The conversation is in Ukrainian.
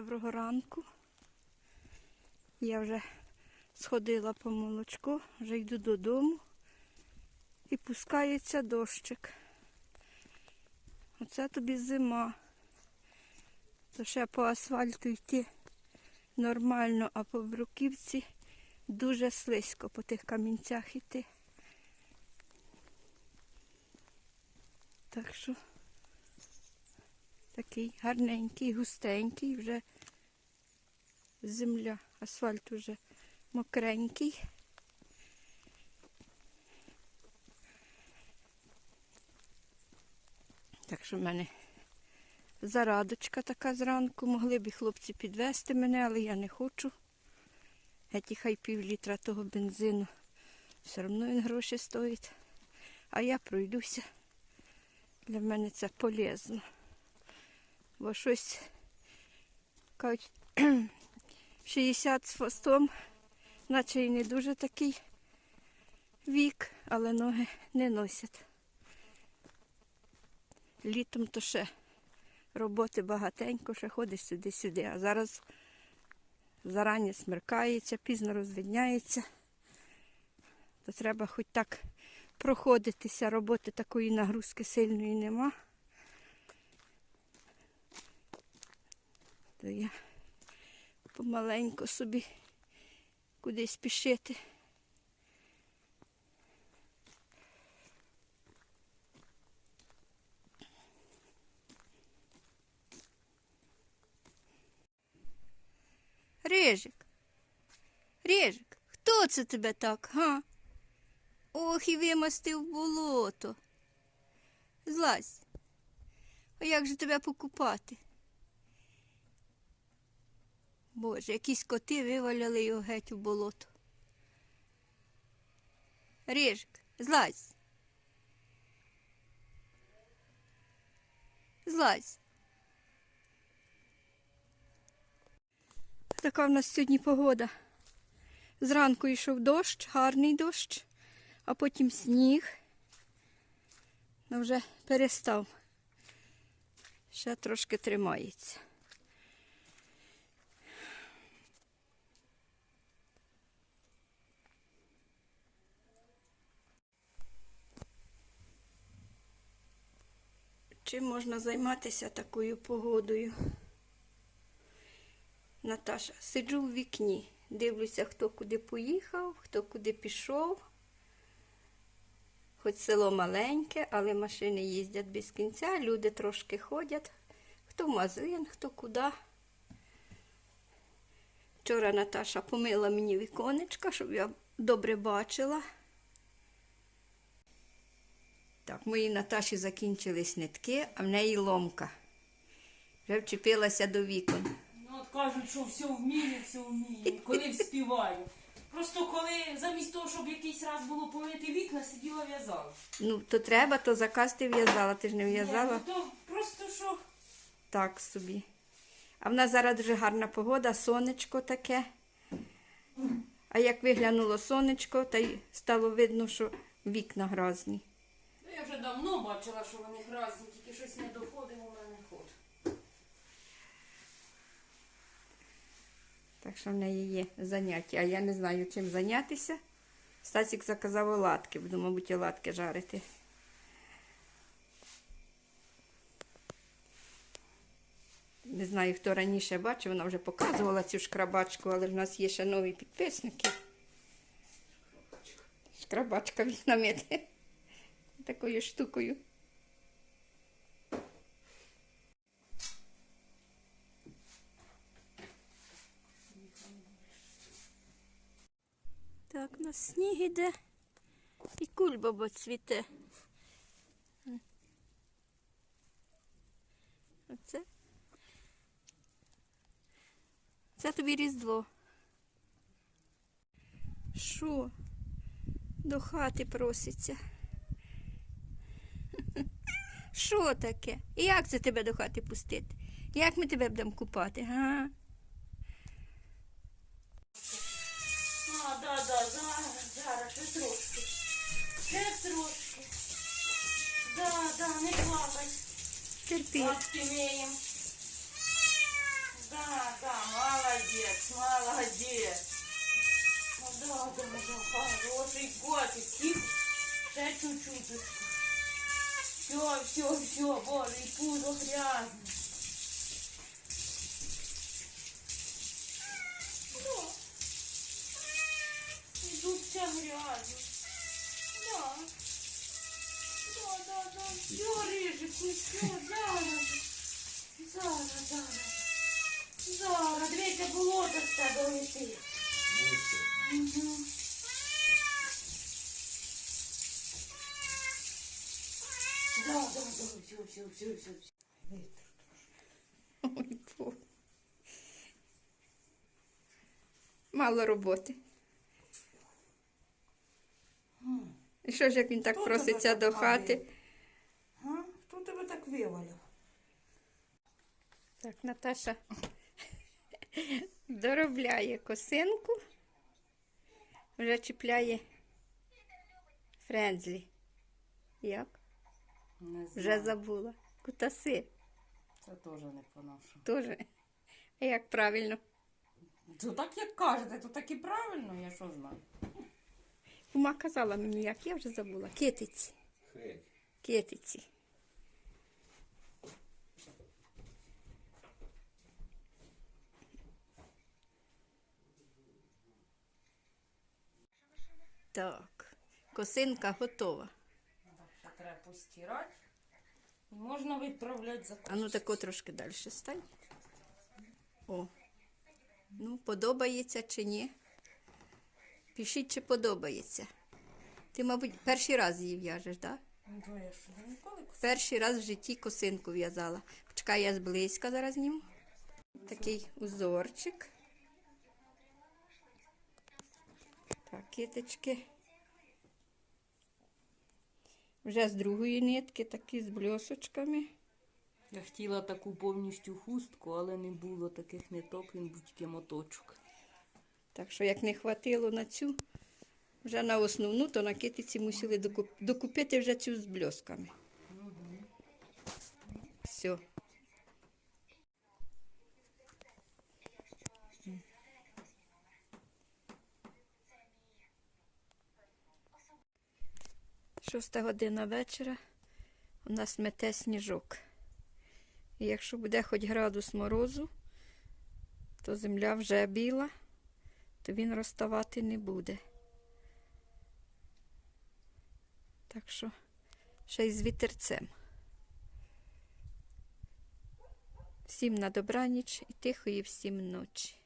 Доброго ранку. Я вже сходила по молочко, вже йду додому і пускається дощик. Оце тобі зима. То ще по асфальту йти нормально, а по бруківці дуже слизько по тих камінцях йти. Так що такий гарненький, густенький, вже земля, асфальт уже мокренький. Так що в мене зарадочка така зранку. Могли б хлопці підвести мене, але я не хочу. Геть і хай пів літра того бензину. Все одно він гроші стоїть. А я пройдуся. Для мене це полезно. Бо щось кажуть, 60 з хвостом, наче і не дуже такий вік, але ноги не носять. Літом то ще роботи багатенько, ще ходиш сюди-сюди. А зараз зарані смеркається, пізно розвидняється. То треба хоч так проходитися, роботи такої нагрузки сильної нема. То я помаленьку собі кудись спішити. Рижик, Рижик, хто це тебе так, га? Ох, і вимастив болото. Злазь. А як же тебе покупати? Боже, якісь коти виваляли його геть у болото. Рижик, злазь. Злазь. Така в нас сьогодні погода. Зранку йшов дощ, гарний дощ, а потім сніг. Ну вже перестав. Ще трошки тримається. Чим можна займатися такою погодою? Наташа, сиджу в вікні, дивлюся, хто куди поїхав, хто куди пішов. Хоч село маленьке, але машини їздять без кінця, люди трошки ходять, хто в магазин, хто куди. Вчора Наташа помила мені віконечка, щоб я добре бачила. Так, моїй Наташі закінчились нитки, а в неї ломка. Вже вчепилася до вікон. Ну, от кажуть, що все вміє, все вміє, коли вспіваю. Просто коли замість того, щоб якийсь раз було помити вікна, сиділа в'язала. Ну, то треба, то заказ ти в'язала, ти ж не в'язала. Ні, ну, то просто що. Так собі. А в нас зараз дуже гарна погода, сонечко таке. А як виглянуло сонечко, та й стало видно, що вікна грозні. Давно бачила, що вони гразні, тільки щось не доходить у мене ход. Так що в неї є заняття. А я не знаю, чим зайнятися. Стасік заказав оладки, буду, мабуть, оладки жарити. Не знаю, хто раніше бачив, вона вже показувала цю шкрабачку, але в нас є ще нові підписники. Шкрабачка від намити. Такою штукою. Так, у нас сніг іде і кульбаба цвіте. Оце. Це тобі різдво. Що? До хати проситься. Що таке? І як це тебе до хати пустити? Як ми тебе будемо купати? Га? А, да, да, зараз, зараз, ще трошки. Ще трошки. Да, да, не плакай. Терпи. Миєм. Да, да, молодец, молодец. Ну да, да, да, хороший котик. Ще чуть-чуть. Все, все, все, боже, и пузо грязно. И тут вся грязно. Да. Да, да, да. Все, рыжику, все, зараз. Зараз, зараз. Зараз, дивіться, болото з тебе летить. Мгм. Да, да, да, все, все, все, все, все. Ой, Бог. Мало роботи. І що ж, як він так Хто проситься тебе до так хати? А? Хто тебе так вивалив? Так, Наташа доробляє косинку, вже чіпляє френзлі. Як? Не Вже забула. Кутаси Це теж не поношу. теж. А як правильно? То так як кажете, то так і правильно, я що знаю. Кума казала мені, як я вже забула. Китиці. Китиці. Так, косинка готова. Треба постирати. І можна відправляти за А ну тако трошки далі стань. О. Ну, подобається чи ні? Пишіть, чи подобається. Ти, мабуть, перший раз її в'яжеш, так? Да? Ну, я що, ніколи Перший раз в житті косинку в'язала. Почекай, я зблизька зараз зніму. Такий узорчик. Так. Вже з другої нитки, такі з бльосочками. Я хотіла таку повністю хустку, але не було таких ниток, він був тільки моточок. Так що, як не хватило на цю, вже на основну, то на китиці мусили докуп- докупити вже цю з бльосками. Все. Шоста година вечора у нас мете сніжок. І якщо буде хоч градус морозу, то земля вже біла, то він розставати не буде. Так що ще й з вітерцем. Всім на добраніч і тихої всім ночі.